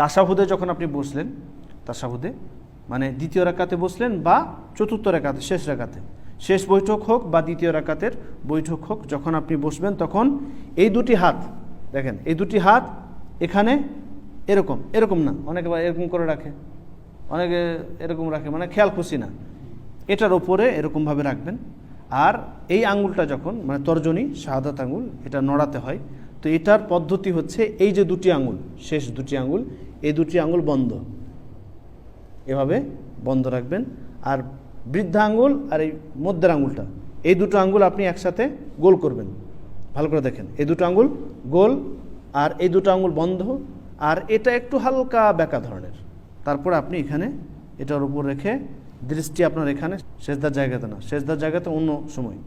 তাসাহুদে যখন আপনি বসলেন, তাসাহুদে মানে দ্বিতীয় রাকাতে বসলেন বা চতুর্থ রেখাতে শেষ রেখাতে শেষ বৈঠক হোক বা দ্বিতীয় রাকাতের বৈঠক হোক, যখন আপনি বসবেন, তখন এই দুটি হাত, দেখেন, এই দুটি হাত এখানে এরকম এরকম না, অনেকে আবার এরকম করে রাখে, অনেকে এরকম রাখে মানে খেয়াল খুশি না, এটার ওপরে এরকমভাবে রাখবেন, আর এই আঙ্গুলটা যখন মানে তর্জনী, শাহাদাত আঙ্গুল, এটা নড়াতে হয়, তো এটার পদ্ধতি হচ্ছে এই যে দুটি আঙুল শেষ দুটি আঙ্গুল এই দুটি আঙ্গুল বন্ধ। এভাবে বন্ধ রাখবেন। আর বৃদ্ধা আঙ্গুল আর এই মধ্যের আঙ্গুলটা, এই দুটো আঙ্গুল আপনি একসাথে গোল করবেন। ভালো করে দেখেন, এই দুটো আঙ্গুল গোল আর এই দুটো আঙ্গুল বন্ধ। আর এটা একটু হালকা বেঁকা ধরনের। তারপর আপনি এখানে এটার উপর রেখে দৃষ্টি আপনার এখানে সেজদার জায়গাতে না, সেজদার জায়গাতে অন্য সময়।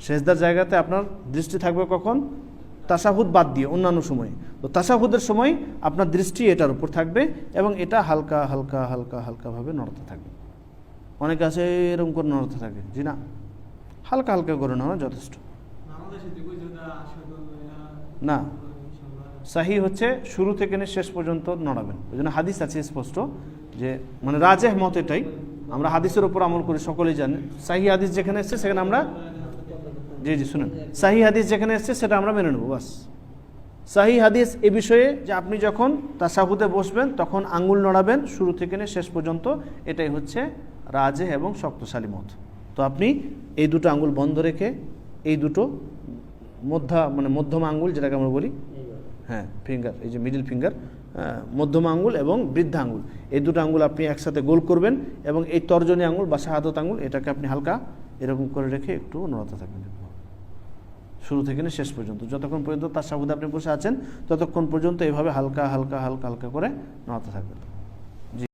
সেজদার জায়গাতে আপনার দৃষ্টি থাকবে কখন? তাসাহুদ বাদ দিয়ে অন্যান্য সময়ে। তো তাসাহুদের সময় আপনার দৃষ্টি এটার উপর থাকবে এবং এটা হালকা হালকা হালকা, হালকাভাবে নড়তে থাকবে। অনেকে আছে এরকম করে নড়তে থাকে, জি না? হালকা হালকা করে নড়া যথেষ্ট। না, সাহি হচ্ছে শুরু থেকে নিয়ে শেষ পর্যন্ত নড়াবেন। ওই জন্য হাদিস আছে স্পষ্ট যে মানে রাজেহ মত এটাই। আমরা হাদিসের উপর আমল করি, সকলেই জানেন সাহি হাদিস যেখানে এসছে, সেখানে আমরা জি জি, শুনেন। সাহি হাদিস যেখানে এসছে, সেটা আমরা মেনে নেব, বাস। সাহি হাদিস এ বিষয়ে যে আপনি যখন তাসাহুদে বসবেন, তখন আঙ্গুল নড়াবেন, শুরু থেকে নিয়ে শেষ পর্যন্ত এটাই হচ্ছে রাজে এবং শক্তশালী মত। তো আপনি এই দুটো আঙ্গুল বন্ধ রেখে, এই দুটো মধ্যা মানে মধ্যম আঙ্গুল যেটাকে আমরা বলি হ্যাঁ ফিঙ্গার এই যে মিডিল ফিঙ্গার মধ্যম আঙ্গুল এবং বৃদ্ধা আঙ্গুল এই দুটো আঙ্গুল আপনি একসাথে গোল করবেন এবং এই তর্জনী আঙ্গুল বা শাহাদত আঙ্গুল এটাকে আপনি হালকা এরকম করে রেখে একটু নড়াতে থাকবেন। শুরু থেকে নিয়ে শেষ পর্যন্ত। যতক্ষণ পর্যন্ত তার সাবুদে আপনি বসে আছেন, ততক্ষণ পর্যন্ত এভাবে হালকা হালকা হালকা হালকা করে নড়াতে থাকবেন।